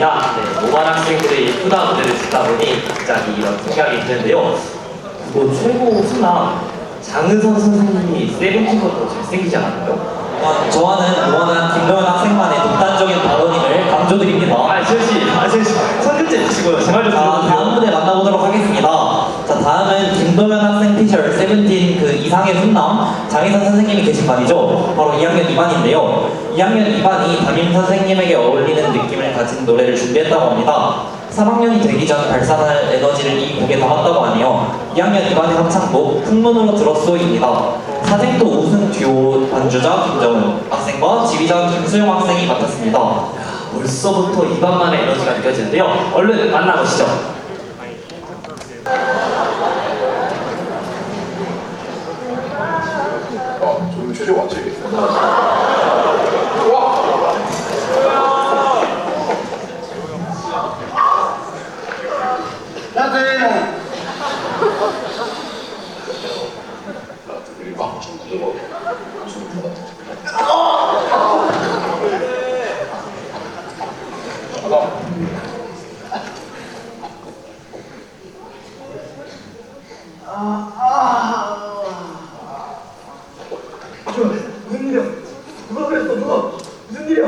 반갑습니다. 네, 모반 학생들의 예쁘다 무대를 듣다 보니 갑자기 이런 생각이 드는데요. 뭐 최고 훈남 장은선 선생님이 세븐틴보다 더 잘생기지 않았나요? 어, 저와는 무한한 김도현 학생만의 독단적인 발언임을 강조드립니다. 아, 지현 씨, 아, 지현 씨, 선긋제 드시고요. 제발 좀 자, 다음 들어주세요. 무대 만나보도록 하겠습니다. 자, 김도현 학생 피셜 세븐틴 그 이상의 훈남 장희선 선생님이 계신 반이죠. 바로 2학년 2반인데요. 2학년 2반이 담임 선생님에게 어울리는 느낌을 가진 노래를 준비했다고 합니다. 3학년이 되기 전 발산할 에너지를 이 곡에 담았다고 하네요. 2학년 2반의 합창곡 풍문으로 들었소입니다. 사생도 우승 듀오 반주자 김정은 학생과 지휘자 김수영 학생이 맡았습니다. 벌써부터 이반만의 에너지가 느껴지는데요. 얼른 만나보시죠. 아? 우리 막좀 묻어봐. 무슨 묻어봐. 무슨 일이야? 누가 그랬어? 누가? 무슨 일이야?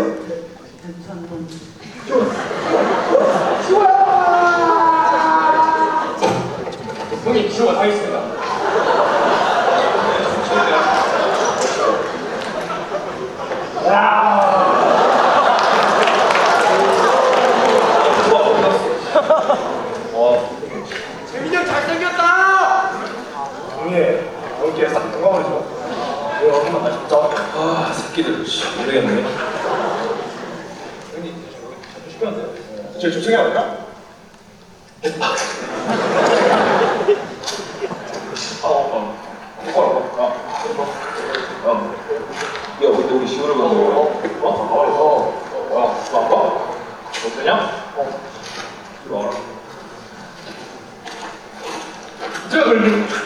형님 기호가 잘생겼다! 형님, 여기 싹 건강하죠? 왜 얼마나 진짜? 아, 새끼들, 씨, 모르겠네. 형님, 시키면 안 돼요? 저 조청해 볼까? 어, 어. 똑바로, 어. 어. 야, 우리 우리 시우를 보는 거. 어? 어? 어? 어? 너 아빠? 어떠냐? 어. 이리 와라. 자, 그럼.